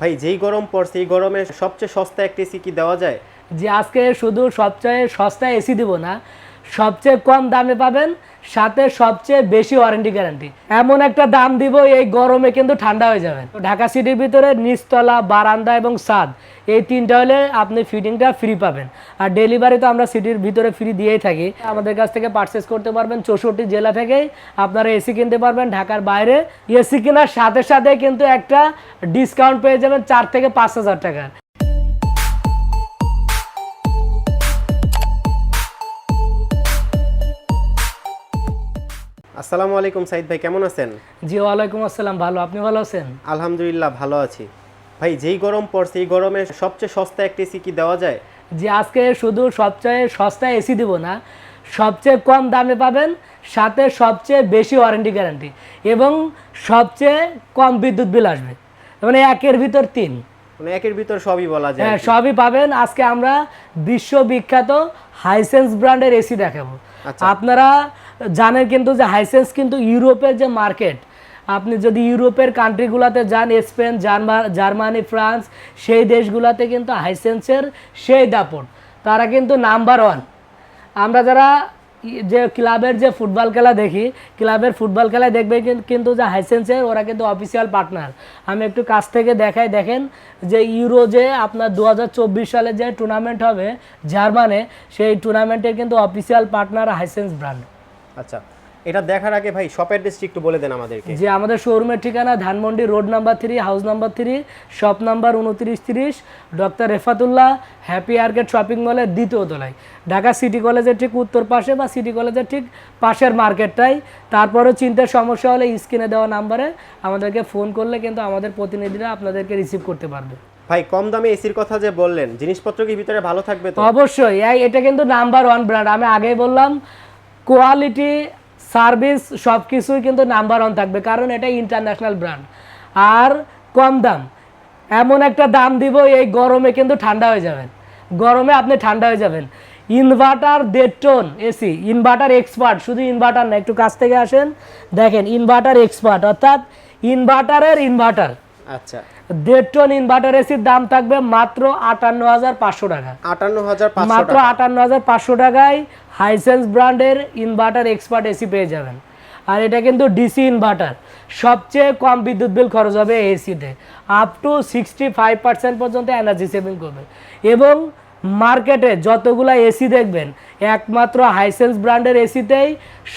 ভাই, যেই গরম পড়ছে এই গরমে সবচেয়ে সস্তা একটা এসি কি দেওয়া যায়? যে আজকে শুধু সবচেয়ে সস্তা এসি দিব না, সবচেয়ে কম দামে পাবেন, সাথে সবচেয়ে বেশি ওয়ারেন্টি গ্যারান্টি। এমন একটা দাম দিব, এই গরমে কিন্তু ঠান্ডা হয়ে যাবেন। ঢাকা সিটির ভিতরে নিচতলা, বারান্দা এবং ছাদ এই তিনটা হলে আপনি ফিটিংটা ফ্রি পাবেন। আর ডেলিভারি তো আমরা সিটির ভিতরে ফ্রি দিয়েই থাকি। আমাদের কাছ থেকে পারচেস করতে পারবেন চৌষট্টি জেলা থেকেই আপনারা এসি কিনতে পারবেন ঢাকার বাইরে। এসি কেনার সাথে সাথে কিন্তু একটা ডিসকাউন্ট পেয়ে যাবেন চার থেকে পাঁচ হাজার টাকার আসসালামু আলাইকুম সাইদ ভাই কেমন আছেন? জি ওয়ালাইকুম আসসালাম। ভালো আপনি ভালো আছেন? আলহামদুলিল্লাহ ভালো আছি। ভাই যেই গরম পড়ছে এই গরমে সবচেয়ে সস্তা একটা এসি কি দেওয়া যায়? যে আজকে শুধু সবচেয়ে সস্তায় এসি দিব না সবচেয়ে কম দামে পাবেন সাথে সবচেয়ে বেশি ওয়ারেন্টি গ্যারান্টি এবং সবচেয়ে কম বিদ্যুৎ বিল আসবে। মানে একের ভিতর তিন। মানে একের ভিতর সবই বলা যায় হ্যাঁ সবই পাবেন। আজকে আমরা বিশ্ববিখ্যাত হাইসেন্স ব্র্যান্ডের এসি দেখাবো। আচ্ছা। আপনারা জানেন কিন্তু যে হাইসেন্স কিন্তু ইউরোপের যে মার্কেট আপনি যদি ইউরোপের কান্ট্রিগুলোতে যান, স্পেন জার্মা- জার্মানি, ফ্রান্স, সেই দেশগুলোতে কিন্তু হাইসেন্সের সেই দাপট। তারা কিন্তু নাম্বার ওয়ান আমরা যারা যে ক্লাবের যে ফুটবল খেলা দেখি, ক্লাবের ফুটবল খেলায় দেখবে কিন্তু যে হাইসেন্সের, ওরা কিন্তু অফিসিয়াল পার্টনার আমি একটু কাছ থেকে দেখাই, দেখেন যে ইউরো যে আপনার দু হাজার চব্বিশ সালে যে টুর্নামেন্ট হবে, জার্মানে, সেই টুর্নামেন্টের কিন্তু অফিসিয়াল পার্টনার হাইসেন্স ব্র্যান্ড আচ্ছা। এটা দেখার আগে ভাই শপ অ্যাড্রেসটি একটু বলে দেন আমাদেরকে। যে আমাদের শোরুমের ঠিকানা Dhanmondi road number three house number three shop number উনত্রিশ তিরিশ doctor Refatullah happy arcade shopping মলের দ্বিতীয় তলায়। ঢাকা সিটি কলেজের ঠিক উত্তর পাশে বা সিটি কলেজের ঠিক পাশের মার্কেটটাই তারপরেও চিন্তার সমস্যা হলে স্ক্রিনে দেওয়া নাম্বারে আমাদেরকে ফোন করলে কিন্তু আমাদের প্রতিনিধিরা আপনাদেরকে রিসিভ করতে পারবে। ভাই কম দামে এসির কথা যে বললেন জিনিসপত্র কি ভিতরে ভালো থাকবে তো? অবশ্যই এই- এটা কিন্তু নাম্বার ওয়ান ব্র্যান্ড আমি আগেই বললাম কোয়ালিটি সার্ভিস সব কিছুই কিন্তু নাম্বার ওয়ান থাকবে, কারণ এটা ইন্টারন্যাশনাল ব্র্যান্ড আর কম দাম, এমন একটা দাম দিব, এই গরমে কিন্তু ঠান্ডা হয়ে যাবেন। গরমে আপনি ঠান্ডা হয়ে যাবেন। Inverter ton AC inverter expert শুধু ইনভার্টার না, একটু কাছ থেকে আসেন, দেখেন ইনভার্টার এক্সপার্ট অর্থাৎ ইনভার্টারের ইনভার্টার আচ্ছা। দেড় টন ইনভার্টার এসির দাম থাকবে মাত্র আটান্ন হাজার পাঁচশো টাকা। আটান্ন হাজার পাঁচশো মাত্র আটান্ন হাজার পাঁচশো টাকায় হাইসেন্স ব্র্যান্ডের ইনভার্টার এক্সপার্ট এসি পেয়ে যাবেন। আর এটা কিন্তু ডিসি ইনভার্টার সবচেয়ে কম বিদ্যুৎ বিল খরচ হবে এসিতে up to sixty five percent পর্যন্ত এনার্জি সেভিং করবে। এবং মার্কেটে যতগুলো এসি দেখবেন একমাত্র হাইসেন্স ব্র্যান্ডের এসিতেই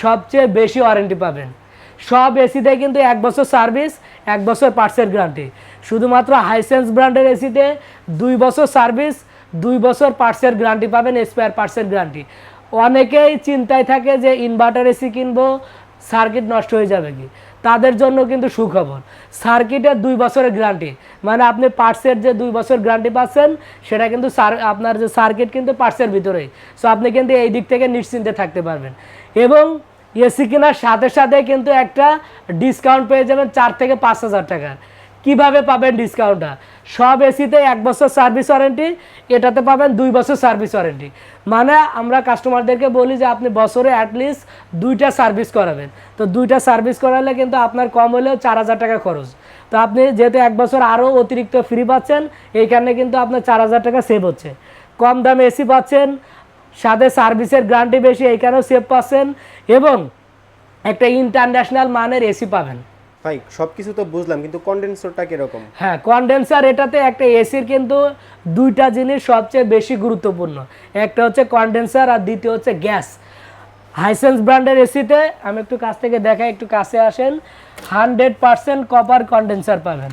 সবচেয়ে বেশি ওয়ারেন্টি পাবেন। সব এসিতে কিন্তু এক বছর সার্ভিস এক বছর পার্টসের গ্যারান্টি শুধুমাত্র হাইসেন্স ব্র্যান্ডের এসিতে দুই বছর সার্ভিস দুই বছর পার্টসের গ্যারান্টি পাবেন স্পেয়ার পার্টসের গ্যারান্টি অনেকেই চিন্তায় থাকে যে ইনভার্টার এসি কিনবো সার্কিট নষ্ট হয়ে যাবে কি? তাদের জন্য কিন্তু সুখবর। সার্কিটের দুই বছরের গ্যারান্টি মানে আপনি পার্টসের যে দুই বছর গ্যারান্টি পাচ্ছেন, সেটা কিন্তু আপনার যে সার্কিট কিন্তু পার্টসের ভিতরেই। সো আপনি কিন্তু এই দিক থেকে নিশ্চিন্তে থাকতে পারবেন। এবং এসি কেনার সাথে সাথে কিন্তু একটা ডিসকাউন্ট পেয়ে যাবেন চার থেকে পাঁচ হাজার টাকার। কীভাবে পাবেন ডিসকাউন্টটা সব এসিতে এক বছর সার্ভিস ওয়ারেন্টি এটাতে পাবেন দুই বছর সার্ভিস ওয়ারেন্টি মানে আমরা কাস্টমারদেরকে বলি যে, আপনি বছরে অ্যাটলিস্ট দুইটা সার্ভিস করাবেন। তো দুইটা সার্ভিস করালে কিন্তু আপনার কম হলেও চার হাজার টাকা খরচ। তো আপনি যেহেতু এক বছর আরও অতিরিক্ত ফ্রি পাচ্ছেন এই কারণে কিন্তু আপনার চার হাজার টাকা সেভ হচ্ছে। কম দামে এসি পাচ্ছেন, সাথে সার্ভিসের গ্যারান্টি বেশি, এইখানেও সেভ পাচ্ছেন এবং একটা ইন্টারন্যাশনাল মানের এসি পাবেন। ভাই, সবকিছু তো বুঝলাম, কিন্তু কন্ডেন্সারটা কীরকম? হ্যাঁ কন্ডেন্সার এটাতে একটা এসির কিন্তু দুইটা জিনিস সবচেয়ে বেশি গুরুত্বপূর্ণ। একটা হচ্ছে কন্ডেন্সার আর দ্বিতীয় হচ্ছে গ্যাস। হাইসেন্স ব্র্যান্ডের এসিতে আমি একটু কাছ থেকে দেখাই, একটু কাছে আসেন। হান্ড্রেড পার্সেন্ট কপার কন্ডেন্সার পাবেন।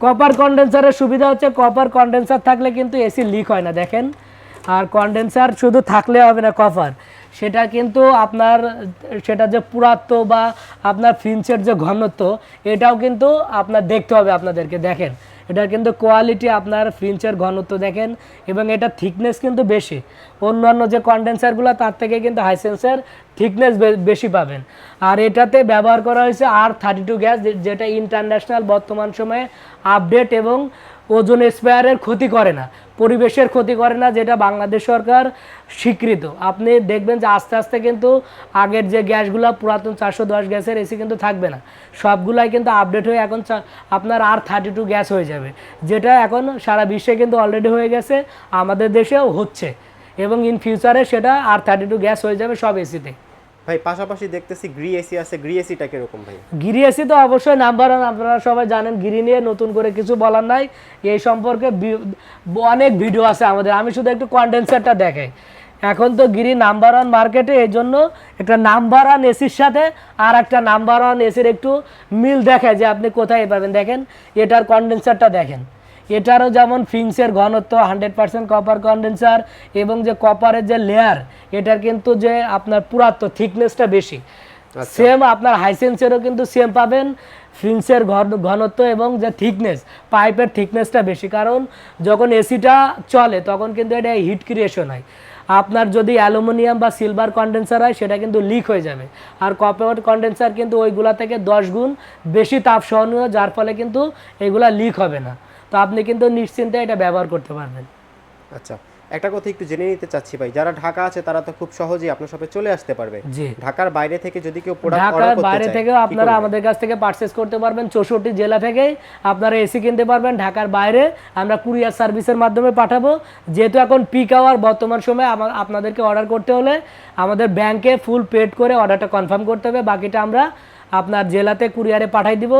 কপার কন্ডেন্সারের সুবিধা হচ্ছে কপার কন্ডেন্সার থাকলে কিন্তু এসি লিক হয় না, দেখেন। আর কন্ডেন্সার শুধু থাকলে হবে না কপার সেটা কিন্তু আপনার, সেটা যে পুরাত্ব বা আপনার ফিন্সের যে ঘনত্ব, এটাও কিন্তু আপনার দেখতে হবে আপনাদেরকে, দেখেন। এটার কিন্তু কোয়ালিটি আপনার ফিন্সের ঘনত্ব দেখেন, এবং এটা থিকনেস কিন্তু বেশি। অন্যান্য যে কন্ডেন্সারগুলো তার থেকে কিন্তু হাইসেন্সের থিকনেস বেশি পাবেন। আর এটাতে ব্যবহার করা হয়েছে আর থার্টি টু গ্যাস যেটা ইন্টারন্যাশনাল বর্তমান সময়ে আপডেট এবং ওজন স্পেয়ারের ক্ষতি করে না, পরিবেশের ক্ষতি করে না, যেটা বাংলাদেশ সরকার স্বীকৃত। আপনি দেখবেন যে আস্তে আস্তে কিন্তু আগের যে গ্যাসগুলো, পুরাতন চারশো দশ গ্যাসের এসি কিন্তু থাকবে না। সবগুলাই কিন্তু আপডেট হয়ে এখন আপনার আর থার্টি টু গ্যাস হয়ে যাবে, যেটা এখন সারা বিশ্বে কিন্তু অলরেডি হয়ে গেছে, আমাদের দেশেও হচ্ছে। এবং ইন ফিউচারে সেটা আর থার্টি টু গ্যাস হয়ে যাবে সব এসিতে ভাই, পাশাপাশি দেখতেছি গ্রি এসি আছে। গ্রি এসিটা কীরকম ভাই? গ্রি এসি তো অবশ্যই নাম্বার ওয়ান আপনারা সবাই জানেন, গিরি নিয়ে নতুন করে কিছু বলার নাই। এই সম্পর্কে অনেক ভিডিও আছে আমাদের। আমি শুধু একটু কন্ডেন্সারটা দেখাই। এখন তো গিরি নাম্বার ওয়ান মার্কেটে এই জন্য একটা নাম্বার ওয়ান এসির সাথে আর একটা নাম্বার ওয়ান এসির একটু মিল দেখায় যে আপনি কোথায় পাবেন। দেখেন, এটার কন্ডেন্সারটা দেখেন। এটারও যেমন ফিংসের ঘনত্ব হান্ড্রেড পার্সেন্ট কপার কন্ডেন্সার এবং যে কপারের যে লেয়ার এটার কিন্তু যে আপনার পুরাত্ব থিকনেসটা বেশি। সেম আপনার হাইসেন্সেরও কিন্তু সেম পাবেন ফিন্সের ঘন- ঘনত্ব এবং যে থিকনেস পাইপের থিকনেসটা বেশি। কারণ যখন এসিটা চলে তখন কিন্তু এটা হিট ক্রিয়েশন হয়। আপনার যদি অ্যালুমিনিয়াম বা সিলভার কন্ডেন্সার হয় সেটা কিন্তু লিক হয়ে যাবে। আর কপার কন্ডেন্সার কিন্তু ওইগুলা থেকে দশ গুণ বেশি তাপ সহনীয় যার ফলে কিন্তু এগুলা লিক হবে না। তো আপনি কিন্তু নিশ্চিন্তে এটা ব্যবহার করতে পারবেন। আচ্ছা একটা কথা একটু জেনে নিতে চাচ্ছি ভাই যারা ঢাকা আছে তারা তো খুব সহজেই আপনার সাথে চলে আসতে পারবে। ঢাকার বাইরে থেকে যদি কেউ প্রোডাক্ট অর্ডার করতে চায় ঢাকার বাইরে থেকেও আপনারা আমাদের কাছ থেকে পারচেস করতে পারবেন। চৌষট্টি জেলা থেকে আপনারা এসি কিনতে পারবেন। ঢাকার বাইরে আমরা কুরিয়ার সার্ভিসের মাধ্যমে পাঠাবো। যেহেতু এখন পিক আওয়ার বর্তমান সময়ে আপনাদেরকে অর্ডার করতে হলে আমাদের ব্যাংকে ফুল পেড করে অর্ডারটা কনফার্ম করতে হবে। বাকিটা আমরা আপনার জেলাতে কুরিয়ারে পাঠাই দিব।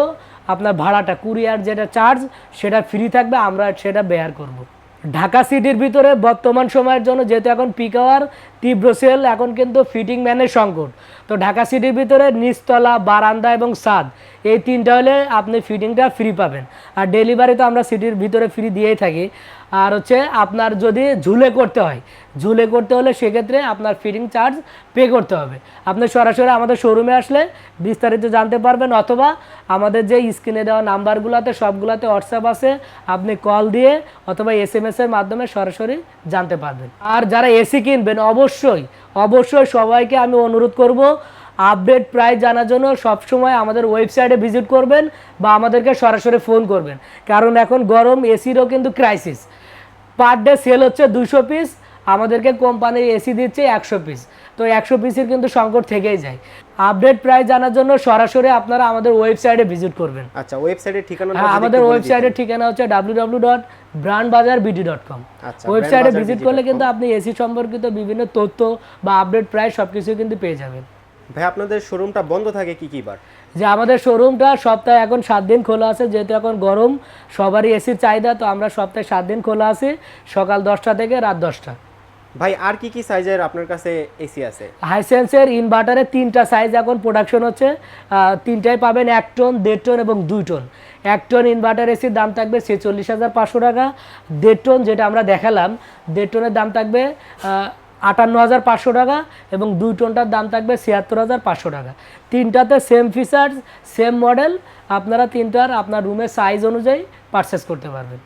আপনার ভাড়াটা, কুরিয়ার যেটা চার্জ সেটা ফ্রি থাকবে, আমরা সেটা বেয়ার করব। ঢাকা সিটির ভিতরে বর্তমান সময়ের জন্য যেহেতু এখন পিক আওয়ার তীব্র সেল, এখন কিন্তু ফিটিং ম্যানের সংকট। তো ঢাকা সিটির ভিতরে নিচতলা, বারান্দা এবং ছাদ, এই তিনটা হলে আপনি ফিটিংটা ফ্রি পাবেন। আর ডেলিভারি তো আমরা সিটির ভিতরে ফ্রি দিয়েই থাকি। আর হচ্ছে আপনার যদি ঝুলে করতে হয়, ঝুলে করতে হলে সেক্ষেত্রে আপনার ফিটিং চার্জ পে করতে হবে। আপনি সরাসরি আমাদের শোরুমে আসলে বিস্তারিত জানতে পারবেন, অথবা আমাদের যে স্ক্রিনে দেওয়া নাম্বারগুলোতে সবগুলোতে হোয়াটসঅ্যাপ আছে, আপনি কল দিয়ে অথবা এস এম এর মাধ্যমে সরাসরি জানতে পারবেন। আর যারা এসি কিনবেন, অবশ্যই অবশ্যই অবশ্যই সবাইকে আমি অনুরোধ করব আপডেট প্রাইস জানার জন্য সবসময় আমাদের ওয়েবসাইটে ভিজিট করবেন বা আমাদেরকে সরাসরি ফোন করবেন। কারণ এখন গরম এসিরও কিন্তু ক্রাইসিস পার ডে সেল হচ্ছে দুশো পিস আমাদেরকে কোম্পানি এসি দিচ্ছে একশো পিস তো একশো পিসের কিন্তু সংকট থেকেই যায়। আপডেট প্রাইস জানার জন্য সরাসরি আপনারা আমাদের ওয়েবসাইটে ভিজিট করবেন। আচ্ছা ওয়েবসাইটের ঠিকানা হ্যাঁ আমাদের ওয়েবসাইটের ঠিকানা হচ্ছে W W dot brand Bazar BD dot com আচ্ছা, ওয়েবসাইটে ভিজিট করলে কিন্তু আপনি এসি সম্পর্কিত বিভিন্ন তথ্য বা আপডেট প্রাইস সব কিছু কিন্তু পেয়ে যাবেন। ভাই আপনাদের শোরুমটা বন্ধ থাকে কি কি বার? যে আমাদের শোরুমটা সপ্তাহে এখন সাত দিন খোলা আছে যেহেতু এখন গরম সবারই এসির চাহিদা তো আমরা সপ্তাহে সাত দিন খোলা আছি সকাল দশটা থেকে রাত দশটা। ভাই আর কি কি সাইজের আপনার কাছে এসি আছে? হাইসেন্সের ইনভার্টারের তিনটা সাইজ এখন প্রোডাকশন হচ্ছে। তিনটাই পাবেন এক টন দেড় টন এবং দুই টন এক টন ইনভার্টার এসির দাম থাকবে ছেচল্লিশ হাজার পাঁচশো টাকা। দেড় টন যেটা আমরা দেখালাম দেড় টনের দাম থাকবে আটান্ন হাজার পাঁচশো টাকা এবং দুই টনটার দাম থাকবে ছিয়াত্তর হাজার পাঁচশো টাকা। তিনটাতে সেম ফিচার্স সেম মডেল আপনারা তিনটার আপনার রুমের সাইজ অনুযায়ী পারচেস করতে পারবেন।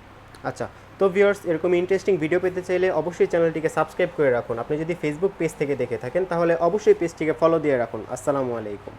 আচ্ছা তো ভিউয়ার্স এরকম ইন্টারেস্টিং ভিডিও পেতে চাইলে অবশ্যই চ্যানেলটিকে সাবস্ক্রাইব করে রাখুন। আপনি যদি ফেসবুক পেজ থেকে দেখে থাকেন, তাহলে অবশ্যই পেজটিকে ফলো দিয়ে রাখুন। আসসালামু আলাইকুম।